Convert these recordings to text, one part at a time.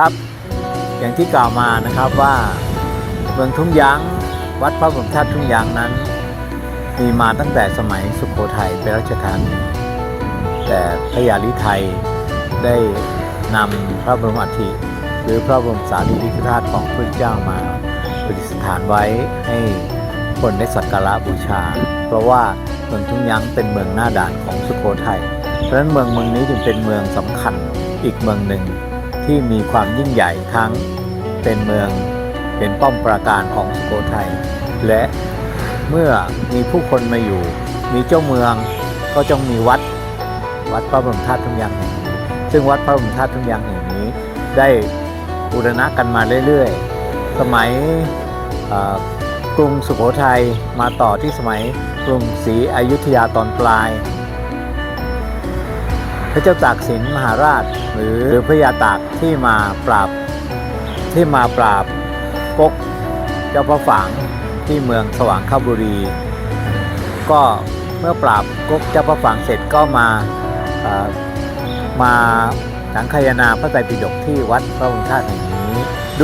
ครับอย่างที่กล่าวมานะครับว่าเมืองทุ่งยางวัดพระบรมธาตุทุ่งยางนั้น มีมาตั้งแต่สมัยสุโขทัยเป็นรัชธานีแต่พระยาลิไทยได้นำพระบรมอัฐิหรือพระบรมสารีริกธาตุของพระเจ้ามาประดิษฐานไว้ให้คนได้สักการะบูชา เพราะว่าเมืองทุ่งยางเป็นเมืองหน้าด่านของสุโขทัยเพราะฉะนั้นเมืองเมืองนี้จึงเป็นเมืองสำคัญอีกเมืองหนึ่ง ที่มีความยิ่งใหญ่ทั้งเป็นเมืองเป็นป้อมปราการของสุโขทัยและเมื่อมีผู้คนมาอยู่ มีเจ้าเมืองก็จงมีวัดวัดพระบรมธาตุทุ่งยางแห่งนี้ซึ่งวัดพระบรมธาตุทุ่งยางแห่งนี้ ได้บูรณะกันมาเรื่อยๆ สมัยกรุงสุโขทัยมาต่อที่สมัยกรุงศรีอยุธยาตอนปลาย พระเจ้าตากสินมหาราชหรือพระยาตาก ที่มาปราบที่มาปราบกกเจ้าพระฝางที่เมืองสว่างคบุรี ก็เมื่อปราบกกเจ้าพระฝางเสร็จก็มามาสังคายนาพระไตรปิฎกที่วัดพระบรมธาตุแห่งนี้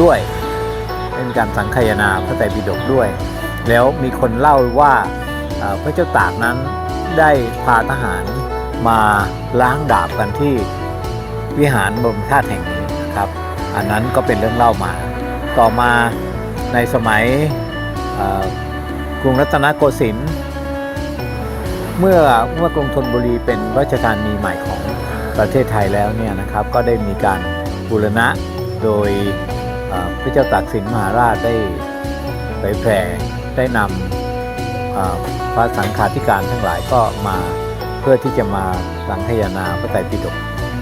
ด้วยเป็นการสังคายนาพระไตรปิฎกด้วย แล้วมีคนเล่าว่าพระเจ้าตากนั้นได้พาทหารมาล้างดาบกันที่วิหารบรมธาตุแห่งนี้ นะครับ อันนั้นก็เป็นเรื่องเล่ามา ต่อมาในสมัยกรุงรัตนโกสินทร์เมื่อเมื่อกรุงธนบุรีเป็นรัชธานีใหม่ของประเทศไทยแล้วเนี่ยนะครับก็ได้มีการบูรณะโดยพระเจ้าตากสินมหาราชได้เผยแผ่ได้นำพระสังฆาธิการทั้งหลายก็มาเพื่อที่จะมาสังคานาพระไตรปิฎก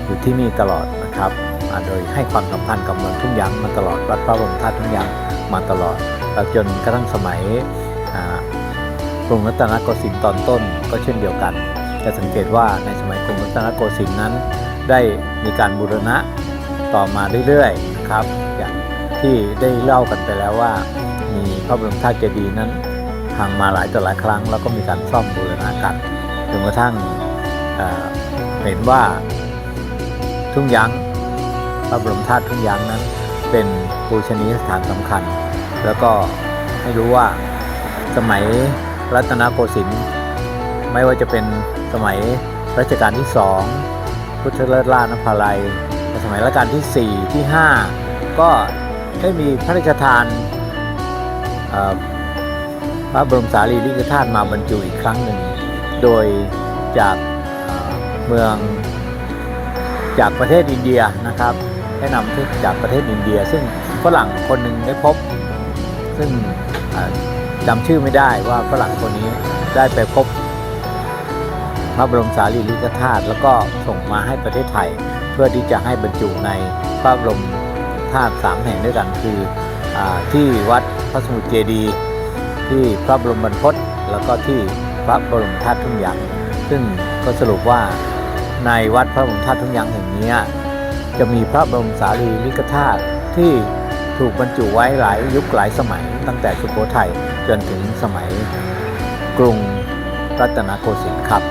อยู่ที่นี่ตลอดนะครับาโดยให้ความสำคัญกับเมืองทุ่งยางมาตลอดวัดพระบรมธาตุทุ่งยางมาตลอดแล้วจนกระทั่งสมัยกรุงรัตนโกสินทร์ตอนต้นก็เช่นเดียวกัน จะสังเกตว่าในสมัยกรุงรัตนโกสินทร์นั้น ได้มีการบูรณะต่อมาเรื่อยๆนะครับอย่างที่ได้เล่ากันไปแล้วว่า มีพระบรมธาตุเจดีย์นั้นพังมาหลายต่อหลายครั้ง แล้วก็มีการซ่อมบูรณะกันจนกระทั่งเห็นว่าทุ่งยาง ระบรมธาตุทุ่งยางนั้น เป็นปูชนียสถานสำคัญ แล้วก็ให้รู้ว่าสมัยรัตนโกสินทร์ไม่ว่าจะเป็นสมัยรัชกาลที่สองพุทธเลิศล่านภาลัยสมัยรัชกาลที่ 4 ที่ 5 ก็ได้มีพระราชทานพระบรมสารีริกธาตุมาบรรจุอีกครั้งหนึ่ง โดยจากเมืองจากประเทศอินเดียนะครับ ได้นำที่จากประเทศอินเดีย ซึ่งฝรั่งคนหนึ่งได้พบ ซึ่งจำชื่อไม่ได้ว่าฝรั่งคนนี้ได้ไปพบพระบรมสารีริกธาตุแล้วก็ส่งมาให้ประเทศไทย เพื่อที่จะให้บรรจุในพระบรมธาตุสามแห่งด้วยกันคืออที่วัดพระสมุทรเจดีย์ที่พระบรมบรรพตแล้วก็ที่พระบรมธาตุทุ่งยางซึ่งก็สรุปว่าในวัดพระบรมธาตุทุ่งยางแห่งนี้ จะมีพระบรมสารีริกธาตุที่ถูกบรรจุไว้หลายยุคหลายสมัย ตั้งแต่สุโขทัยจนถึงสมัยกรุงรัตนโกสินทร์ครับ